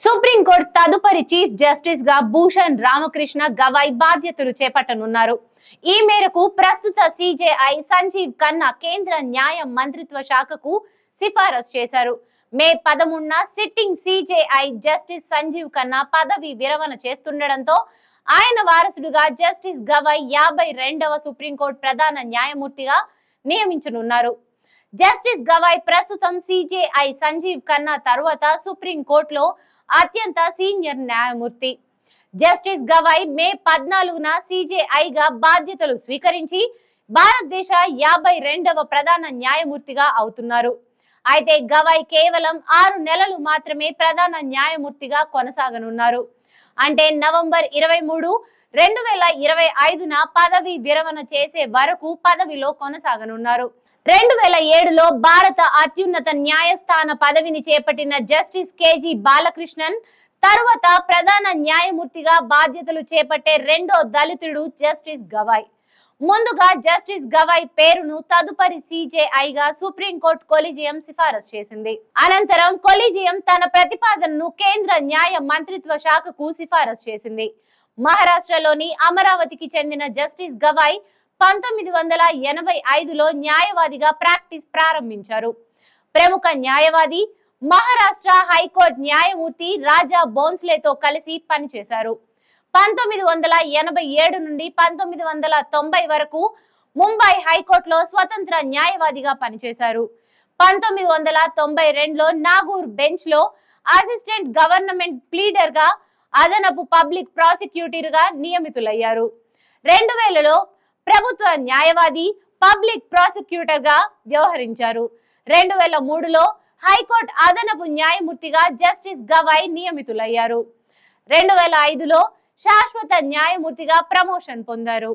Supreme court తదుపరి chief జస్టిస్గా భూషణ్ రామకృష్ణ గవాయ్ బాధ్యతలు చేపట్టనున్నారు. ఈ మేరకు ప్రస్తుత సిజేఐ సంజీవ్ ఖన్నా కేంద్ర న్యాయ మంత్రిత్వ శాఖకు సిఫారసు చేశారు. మే పదమూడున sitting CJI justice Sanjiv Khanna పదవి విరమణ చేస్తుండటంతో ఆయన వారసుడుగా జస్టిస్ గవాయ్ యాభై రెండవ సుప్రీంకోర్టు ప్రధాన న్యాయమూర్తిగా నియమించనున్నారు. జస్టిస్ గవాయ్ ప్రస్తుతం సిజేఐ సంజీవ్ ఖన్నా తర్వాత సుప్రీం కోర్టులో అత్యంత సీనియర్ న్యాయమూర్తి. జస్టిస్ గవాయ్ మే పద్నాలుగున సిజేఐగా బాధ్యతలు స్వీకరించి భారతదేశ యాభై రెండవ ప్రధాన న్యాయమూర్తిగా అవుతున్నారు. అయితే గవాయ్ కేవలం ఆరు నెలలు మాత్రమే ప్రధాన న్యాయమూర్తిగా కొనసాగనున్నారు. అంటే నవంబర్ ఇరవై మూడు రెండు వేల ఇరవై ఐదున పదవి విరమణ చేసే వరకు పదవిలో కొనసాగనున్నారు. రెండు వేల ఏడులో భారత అత్యున్నత న్యాయస్థాన పదవిని చేపట్టిన జస్టిస్ కేజీ బాలకృష్ణన్ తరువాత ప్రధాన న్యాయమూర్తిగా బాధ్యతలు చేపట్టే రెండో దళితుడు జస్టిస్ గవాయ్. ముందుగా జస్టిస్ గవాయ్ పేరును తదుపరి సిజేఐగా సుప్రీంకోర్టు కొలిజియం సిఫారసు చేసింది. అనంతరం కొలిజియం తన ప్రతిపాదనను కేంద్ర న్యాయ మంత్రిత్వ శాఖకు సిఫారసు చేసింది. మహారాష్ట్రలోని అమరావతికి చెందిన జస్టిస్ గవాయ్ పంతొమ్మిది వందల ఎనభై ఐదులో న్యాయవాదిగా ప్రాక్టీస్ ప్రారంభించారు. ప్రముఖ న్యాయవాది మహారాష్ట్ర హైకోర్టు న్యాయమూర్తి రాజా బోన్స్లేతో కలిసి పనిచేశారు. పంతొమ్మిది వందల ఎనభై ఏడు నుండి పంతొమ్మిది వందల తొంభై వరకు ముంబై హైకోర్టులో స్వతంత్ర న్యాయవాదిగా పనిచేశారు. పంతొమ్మిది వందల తొంభై రెండులో నాగూర్ బెంచ్లో అసిస్టెంట్ గవర్నమెంట్ ప్లీడర్గా అదనపు పబ్లిక్ ప్రాసిక్యూటర్గా నియమితులయ్యారు. రెండు వేలలో ప్రభుత్వ న్యాయవాది పబ్లిక్ ప్రాసిక్యూటర్గా వ్యవహరించారు. రెండు వేల మూడులో హైకోర్టు అదనపు న్యాయమూర్తిగా జస్టిస్ గవాయ్ నియమితులయ్యారు. రెండు వేల ఐదులో శాశ్వత న్యాయమూర్తిగా ప్రమోషన్ పొందారు.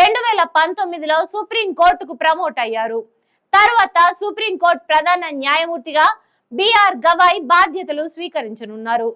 రెండు వేల పంతొమ్మిదిలో సుప్రీంకోర్టుకు ప్రమోట్ అయ్యారు. తర్వాత సుప్రీంకోర్టు ప్రధాన న్యాయమూర్తిగా బిఆర్ గవాయ్ బాధ్యతలు స్వీకరించనున్నారు.